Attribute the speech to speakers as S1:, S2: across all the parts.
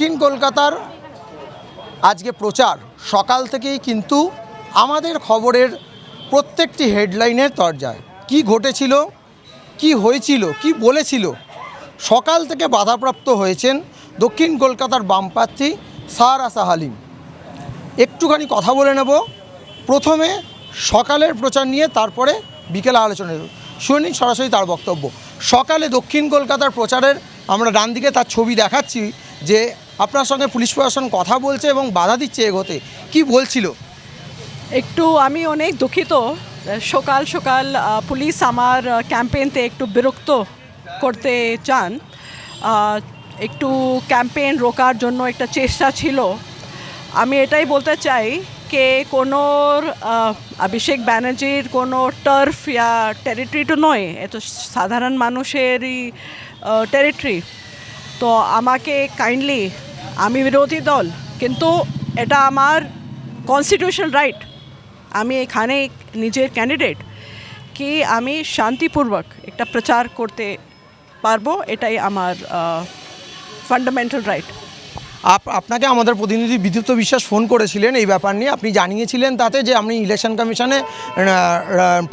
S1: দক্ষিণ কলকাতার আজকে প্রচার। সকাল থেকেই কিন্তু আমাদের খবরের প্রত্যেকটি হেডলাইনের তরজায়। কি ঘটেছিল? কি হয়েছিল? কি বলেছিল? সকাল থেকে বাধাপ্রাপ্ত হয়েছেন দক্ষিণ কলকাতার বামপ্রার্থী সার আসা হালিম একটুখানি কথা বলে নেব। প্রথমে সকালের প্রচার নিয়ে তারপরে বিকেলে আলোচনা। শুনি সরাসরি তার বক্তব্য। সকালে দক্ষিণ কলকাতার প্রচারের আমরা ডান দিকে তার ছবি দেখাচ্ছি যে আপনার সঙ্গে পুলিশ প্রশাসন কথা বলছে এবং বাধা দিচ্ছে এগোতে। কি বলছিল?
S2: একটু আমি অনেক দুঃখিত। সকাল সকাল পুলিশ আমার ক্যাম্পেইনতে একটু বিরক্ত করতে চান। একটু ক্যাম্পেইন রোকার জন্য একটা চেষ্টা ছিল। আমি এটাই বলতে চাই কে কোনো অভিষেক ব্যানার্জির কোনো টার্ফ ইয়া টেরিটরি তো নয়, এ তো সাধারণ মানুষেরই টেরিটরি তো আমাকে কাইন্ডলি আমি বিরোধী দল, কিন্তু এটা আমার কনস্টিটিউশনাল রাইট আমি এখানে নিজের ক্যান্ডিডেট কি আমি শান্তিপূর্বক একটা প্রচার করতে পারব, এটাই আমার ফান্ডামেন্টাল রাইট
S1: আপ, আপনাকে আমাদের প্রতিনিধি বিদ্যুৎ বিশ্বাস ফোন করেছিলেন এই ব্যাপার নিয়ে। আপনি জানিয়েছিলেন তাতে যে আমি ইলেকশন কমিশনে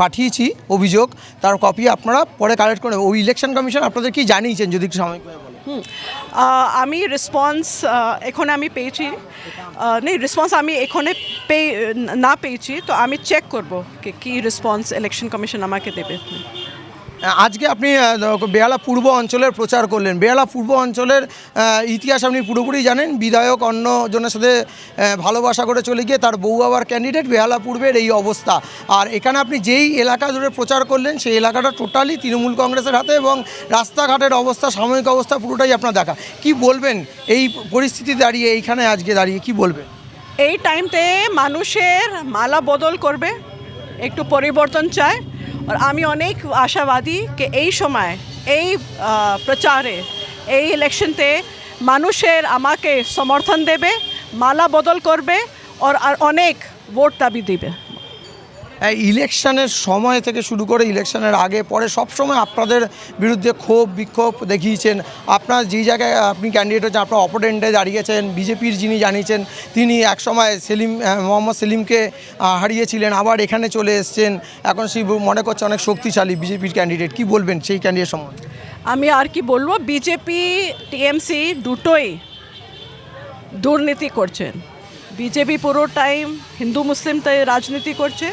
S1: পাঠিয়েছি অভিযোগ, তার কপি আপনারা পরে কালেক্ট করে ওই ইলেকশন কমিশন আপনাদের কি জানিয়েছেন, যদি একটু
S2: আমি রেসপন্স এখন আমি পেয়েছি নেই রেসপন্স আমি এখানে পে না পেয়েছি, তো আমি চেক করব কি রেসপন্স ইলেকশন কমিশন আমাকে দেবে।
S1: আজকে আপনি বেহালা পূর্ব অঞ্চলের প্রচার করলেন। বেহালা পূর্ব অঞ্চলের ইতিহাস আপনি পুরোপুরি জানেন। বিধায়ক অন্য জনের সাথে ভালোবাসা করে চলে গিয়ে তার বউ আবার ক্যান্ডিডেট বেহালা পূর্বের এই অবস্থা। আর এখানে আপনি যেই এলাকা জুড়ে প্রচার করলেন, সেই এলাকাটা টোটালি তৃণমূল কংগ্রেসের হাতে এবং রাস্তাঘাটের অবস্থা, সাময়িক অবস্থা পুরোটাই আপনার দেখা। কি বলবেন এই পরিস্থিতি দাঁড়িয়ে, এইখানে আজকে দাঁড়িয়ে, কি বলবেন?
S2: এই টাইমতে মানুষের মালা বদল করবে, একটু পরিবর্তন চায়। আমি অনেক আশাবাদী যে এই সময় এই প্রচারে এই ইলেকশনতে মানুষের আমাকে সমর্থন দেবে মালা বদল করবে আর অনেক ভোট দাবি দিবে
S1: ইলেকশনের সময় থেকে শুরু করে ইলেকশনের আগে, পরে সব সময় আপনাদের বিরুদ্ধে ক্ষোভ, বিক্ষোভ দেখিয়েছেন। আপনার যেই জায়গায় আপনি ক্যান্ডিডেট হচ্ছেন আপনার অপোনেন্টে দাঁড়িয়েছেন, বিজেপির যিনি জানিয়েছেন, তিনি একসময় সেলিম মোহাম্মদ সেলিমকে হারিয়েছিলেন, আবার এখানে চলে এসছেন। এখন সেই মনে করছে অনেক শক্তিশালী বিজেপির ক্যান্ডিডেট কি বলবেন সেই ক্যান্ডিডেট সম্বন্ধে?
S2: আমি আর কি বলব, বিজেপি, টিএমসি দুটোই দুর্নীতি করছেন। বিজেপি পুরো টাইম হিন্দু মুসলিম তাই রাজনীতি করছে।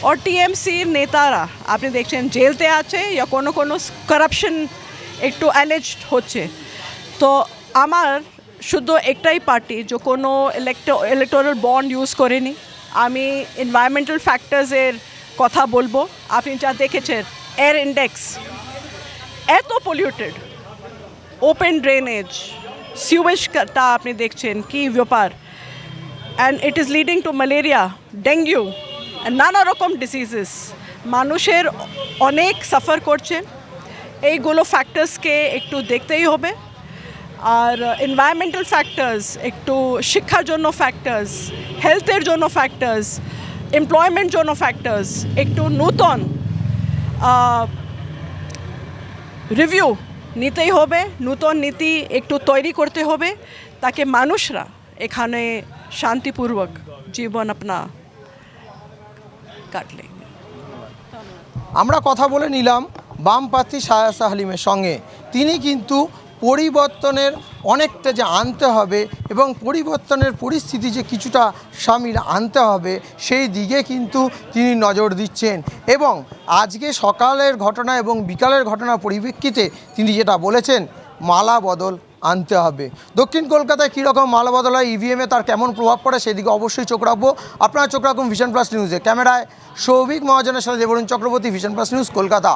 S2: আর টিএমসির নেতারা আপনি দেখছেন জেলতে আছে ইয়া কোনো কোনো কারাপশন একটু অ্যালেজড হচ্ছে তো আমার শুধু একটাই পার্টি যে কোনো ইলেকটো ইলেকটোরাল বন্ড ইউজ করেনি আমি এনভায়রনমেন্টাল ফ্যাক্টরসের কথা বলব আপনি যা দেখেছেন এয়ার ইন্ডেক্স এত পলিউটেড ওপেন ড্রেনেজ সিউয়েজটা আপনি দেখছেন কি ব্যাপার and it is leading to malaria dengue নানা রকম ডিজিজেস মানুষের অনেক সাফার করছে। এইগুলো ফ্যাক্টরসকে একটু দেখতেই হবে। আর এনভায়রনমেন্টাল ফ্যাক্টরস একটু শিক্ষার জন্য ফ্যাক্টরস হেলথের জন্য ফ্যাক্টরস এমপ্লয়মেন্ট জন্য ফ্যাক্টরস একটু নূতন রিভিউ নিতেই হবে। নূতন নীতি একটু তৈরি করতে হবে। তাকে মানুষরা এখানে শান্তিপূর্বক জীবন আপনা কাটলে।
S1: আমরা কথা বলে নিলাম বাম প্রার্থী সায়াসা হালিমের সঙ্গে। তিনি কিন্তু পরিবর্তনের অনেকটা যে আনতে হবে এবং পরিবর্তনের পরিস্থিতি যে কিছুটা সামিল আনতে হবে, সেই দিকে কিন্তু তিনি নজর দিচ্ছেন। এবং আজকে সকালের ঘটনা এবং বিকালের ঘটনা পরিপ্রেক্ষিতে তিনি যেটা বলেছেন, মালা বদল। আনতে হবে। দক্ষিণ কলকাতায় কীরকম মালবদল হয় ইভিএমে তার কেমন প্রভাব পড়ে সেদিকে অবশ্যই চোখ রাখব। আপনারা চোখ রাখুন ভিশন প্লাস নিউজে ক্যামেরায় সৌভিক মহাজনের সাথে Debarun Chakraborty vision plus news Kolkata.